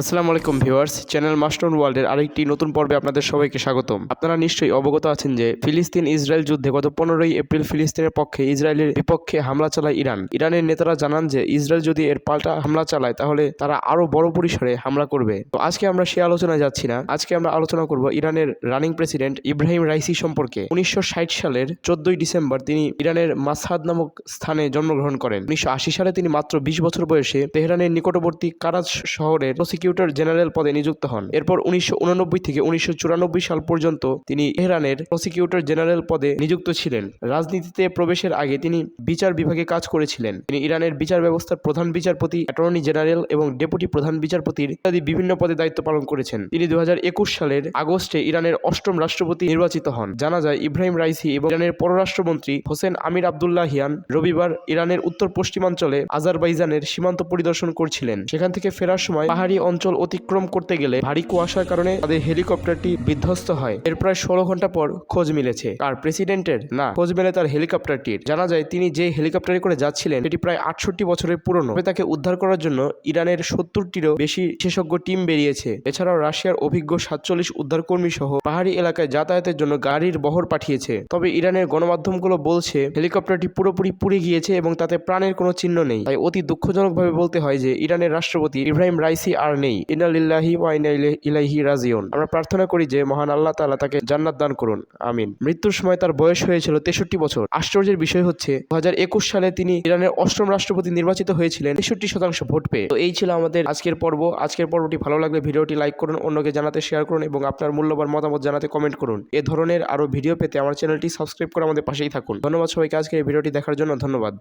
আসসালামু আলাইকুম viewers, channel master ওয়ার্ল্ডের আরেকটি নতুন পর্বে আপনাদের সবাইকে স্বাগতম। আপনারা নিশ্চয়ই অবগত আছেন যে ফিলিস্তিন ইসরায়েল যুদ্ধে গত পনেরোই এপ্রিল ফিলিস্তিনের পক্ষে ইসরায়েলের বিপক্ষে হামলা চালায় ইরান। ইরানের নেতারা জানান যে ইসরায়েল যদি এর পাল্টা হামলা চালায়, তাহলে তারা আরও বড় পরিসরে হামলা করবে। তো আজকে আমরা সে আলোচনায় যাচ্ছি না। আজকে আমরা আলোচনা করব ইরানের রানিং প্রেসিডেন্ট ইব্রাহিম রাইসি সম্পর্কে। উনিশশো ষাট সালের চোদ্দই ডিসেম্বর তিনি ইরানের মাসহাদ নামক স্থানে জন্মগ্রহণ করেন। উনিশশো আশি সালে তিনি মাত্র বিশ বছর বয়সে তেহরানের নিকটবর্তী কারাজ শহরের প্রসিকিউটর জেনারেল পদে নিযুক্ত হন। এরপর উনিশশো থেকে উনিশশো সাল পর্যন্ত তিনি তেহরানের প্রসিকিউটর জেনারেল পদে নিযুক্ত ছিলেন। রাজনীতিতে প্রবেশের আগে তিনি বিচার বিভাগে কাজ করেছিলেন। তিনি ইরানের বিচার ব্যবস্থার প্রধান বিচারপতি অ্যাটর্নি জেনারেল এবং ডেপুটি প্রধান বিচারপতির ইত্যাদি বিভিন্ন পদে দায়িত্ব পালন করেছেন। তিনি দু হাজার একুশ সালের আগস্টে ইরানের অষ্টম রাষ্ট্রপতি নির্বাচিত হন। জানা যায়, ইব্রাহিম রাইসি এবং ইরানের পররাষ্ট্রমন্ত্রী হোসেন আমির আবদুল্লাহিয়ান রবিবার ইরানের উত্তর পশ্চিমাঞ্চলে আজারবাইজানের সীমান্ত পরিদর্শন করছিলেন। সেখান থেকে ফেরার সময় পাহাড়ি অঞ্চল অতিক্রম করতে গেলে ভারী কুয়াশার কারণে তাদের হেলিকপ্টারটি বিধ্বস্ত হয়। এর প্রায় ষোলো ঘণ্টা পর খোঁজ মিলেছে। আর প্রেসিডেন্টের না, খোঁজ মেলে তার হেলিকপ্টারটির। জানা যায় তিনি যে হেলিকপ্টারে করে যাচ্ছিলেন, সেটি প্রায় আটষট্টি বছরের পুরনো। তাকে উদ্ধার করার জন্য ইরানের সত্তরটিরও বেশি বিশেষজ্ঞ টিম বেরিয়েছে। এছাড়াও রাশিয়ার অভিজ্ঞ সাতচল্লিশ উদ্ধারকর্মী সহ পাহাড়ি এলাকায় যাতায়াতের জন্য গাড়ির বহর পাঠিয়েছে। তবে ইরানের গণমাধ্যমগুলো বলছে, হেলিকপ্টারটি পুরোপুরি পুড়ে গিয়েছে এবং তাতে প্রাণের কোনো চিহ্ন নেই। তাই অতি দুঃখজনকভাবে বলতে হয় যে, ইরানের রাষ্ট্রপতি ইব্রাহিম রাইসি আর নেই। ইনালিল্লাহি ইলাইহি রাজিউন। আমরা প্রার্থনা করি যে মহান আল্লাহ তাআলা তাকে জান্নাত দান করুন। আমিন। মৃত্যুর সময় তার বয়স হয়েছিল তেষট্টি বছর। আশ্চর্যের বিষয় হচ্ছে, দুহাজার একুশ সালে তিনি ইরানের অষ্টম রাষ্ট্রপতি নির্বাচিত হয়েছিলেন। তেষট্টি শতাংশ ভোট পেয়ে। তো এই ছিল আমাদের আজকের পর্ব। আজকের পর্বটি ভালো লাগলে ভিডিওটি লাইক করুন, অন্যকে জানাতে শেয়ার করুন এবং আপনার মূল্যবান মতামত জানাতে কমেন্ট করুন। এ ধরনের আরও ভিডিও পেতে আমার চ্যানেলটি সাবস্ক্রাইব করে আমাদের পাশেই থাকুন। ধন্যবাদ সবাইকে আজকের এই ভিডিওটি দেখার জন্য। ধন্যবাদ।